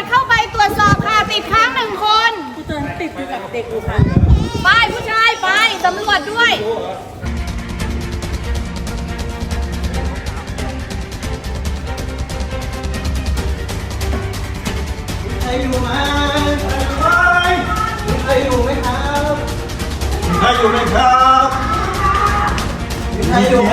จเข้าไปตรวจสอบค่ะติดค้างหนึ่งคนผู้เจอติดอยู่กับเด็กอยู่ค่ะไปผู้ชายไปตำรวจด้วยใครอยู่ไหมใครอยู่ไหมครับใครอยู่ไหมครับใครอยู่ไหม